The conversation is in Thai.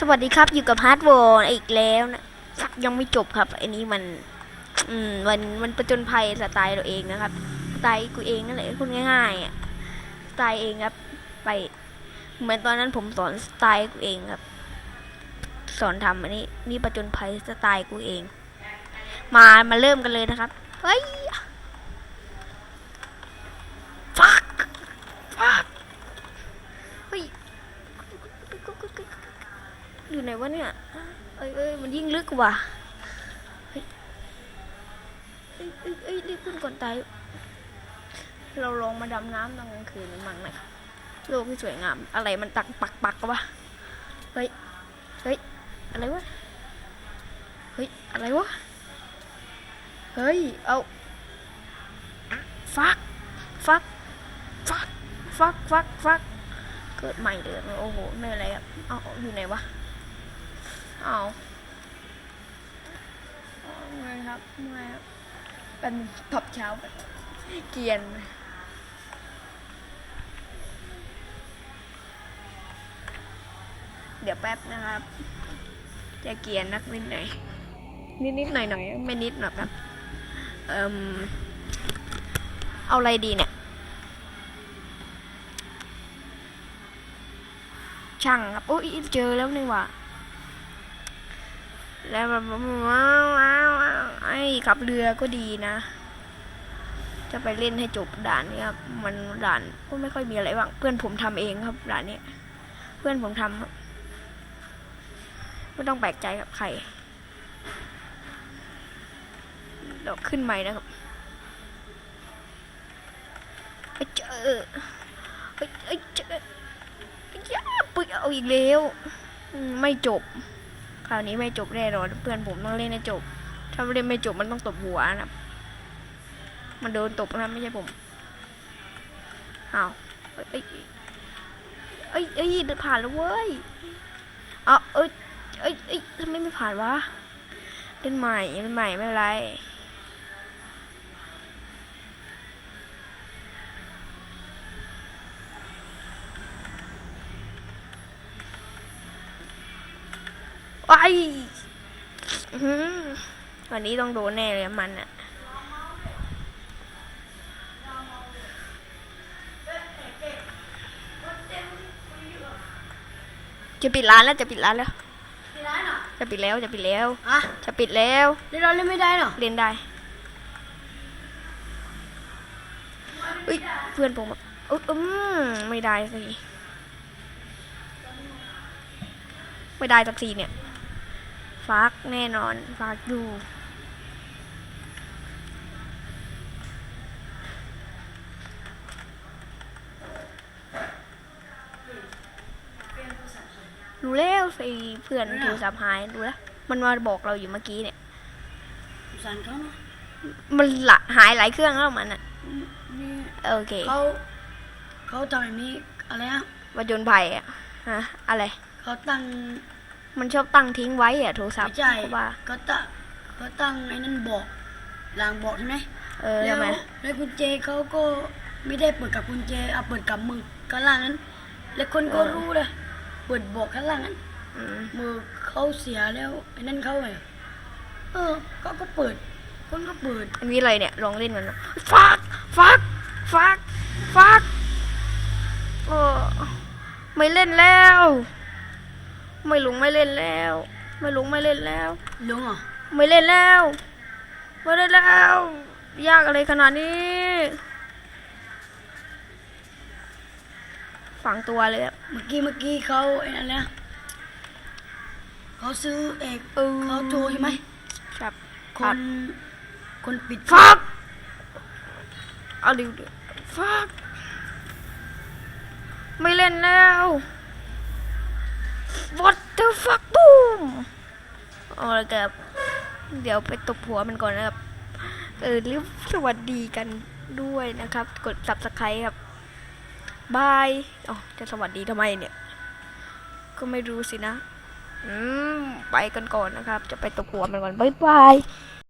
สวัสดีครับอยู่กับฮาร์ดวอร์อีกแล้วนะยังไม่จบครับ อันนี้มัน อืมมันมันประจนภัยสไตล์เราเองนะครับสไตล์กูเองนั่นแหละพูดง่ายๆอะสไตล์เองครับ ไป เหมือนตอนนั้นผมสอนสไตล์กูเองครับ สอนทำอันนี้ นี่ประจนภัยสไตล์กูเอง มามาเริ่มกันเลยนะครับเฮ้ยฟักฟักเฮ้ย อยู่ไหนวะเนี่ยเอ้ยเอ้ยมันยิ่งลึกว่ะเฮ้ยเอ้ยเอ้ยเอ้ยรีบขึ้นก่อนตายเราลองมาดำน้ำตอนกลางคืนมั่งนะครับโลกที่สวยงาม อะไรมันตักปักปักวะเฮ้ยเฮ้ยอะไรวะเฮ้ยอะไรวะเฮ้ยเอาฟักฟักฟักฟักฟักฟักเกิดใหม่เลยโอ้โหไม่เป็นไรครับเอาอยู่ไหนวะ เอาเอาไงครับไงครับเป็นผับเช้าแบบเกียนเดี๋ยวแป๊บนะครับ จะเกียนนักนิดหน่อยนิดนิดหน่อยหน่อยไม่นิดหรอกครับ เอ่มเอาอะไรดีเนี่ย ช่างครับโอ้ยเจอแล้วนี่หว่า แล้วแบบว้าวว้าวว้าวไอ้ขับเรือก็ดีนะ จะไปเล่นให้จบด่านนี้ครับ มันด่านก็ไม่ค่อยมีอะไรบ้าง เพื่อนผมทำเองครับด่านนี้ เพื่อนผมทำครับ ไม่ต้องแปลกใจกับใครเดี๋ยวขึ้นใหม่นะครับเจอเอ้ยเอ้ยเจอย่าปึ๊กเอาอีกแล้ว ไม่จบ คราวนี้ไม่จบแน่นอนเพื่อนผมต้องเล่นให้จบ ถ้าเล่นไม่จบมันต้องตบหัวนะมันโดนตบนะไม่ใช่ผมอ้าวเอ้ยเอ้ยเอ้ยเอ้ยผ่านแล้วเว้ยเอาเอ้ยเอ้ยเอ้ยทำไมไม่ผ่านวะเล่นใหม่เล่นใหม่ไม่เป็นไรไอ้อื้อหือ วันนี้ต้องโดนแน่เลยมันอะจะปิดร้านแล้วจะปิดร้านแล้วไม่ได้หรอ จะปิดแล้วจะปิดแล้วอะจะปิดแล้วเล่นเราเล่นไม่ได้หรอเรียนได้เอ้ยเพื่อนผมแบบเอยอืมไม่ได้สิไม่ได้สักทีเนี่ย ฟักแน่นอนฟักอยู่รู้แล้วสิเพื่อนโทรศัพท์หายรู้แล้วมันมาบอกเราอยู่เมื่อกี้เนี่ยสันเขานะมันละหายหลายเครื่องแล้วมันอะนี่โอเคเขาเขาทำแบบนี้อะไรนะมาจนภัยอะฮะอะไรเขาตั้ง มันชอบตั้งทิ้งไว้อะโทรศัพไม่ท์ใช่เพราะว่าเขาตั้งเขาตั้งไอ้นั่นบอกลางบอกใช่ไหมเออแล้วทำไมแล้วกุญแจเขาก็ไม่ได้เปิดกับกุญแจเอาเปิดกับมือข้างล่างนั้น แล้วคนก็รู้เลยเปิดบอกข้างล่างนั้นอืมมือเขาเสียแล้วไอ้นั่นเขาไงเออเขาก็เปิด คนก็เปิดอันนี้อะไรเนี่ยลองเล่นมันนะฟักฟักฟักฟักโอ้ไม่เล่นแล้ว ไม่ลุงไม่เล่นแล้ว ไม่ลุงไม่เล่นแล้ว ลุงเหรอไม่เล่นแล้ว ไม่เล่นแล้ว ยากอะไรขนาดนี้ ฝังตัวเลยอะเมื่อกี้เมื่อกี้เขาไอ้นั่นนะเขาซื้อเอกเออเขาโทรใช่ไหมครับคนคนปิดฟักเอาดิวดิฟักไม่เล่นแล้ว What the fuck boom เอาละครับเดี๋ยวไปตบหัวมันก่อนนะครับ เออรีบสวัสดีกันด้วยนะครับ กด subscribe ครับบายอ๋อจะสวัสดีทำไมเนี่ย ก็ไม่รู้สินะ อืม ไปกันก่อนนะครับ จะไปตบหัวมันก่อนบายบาย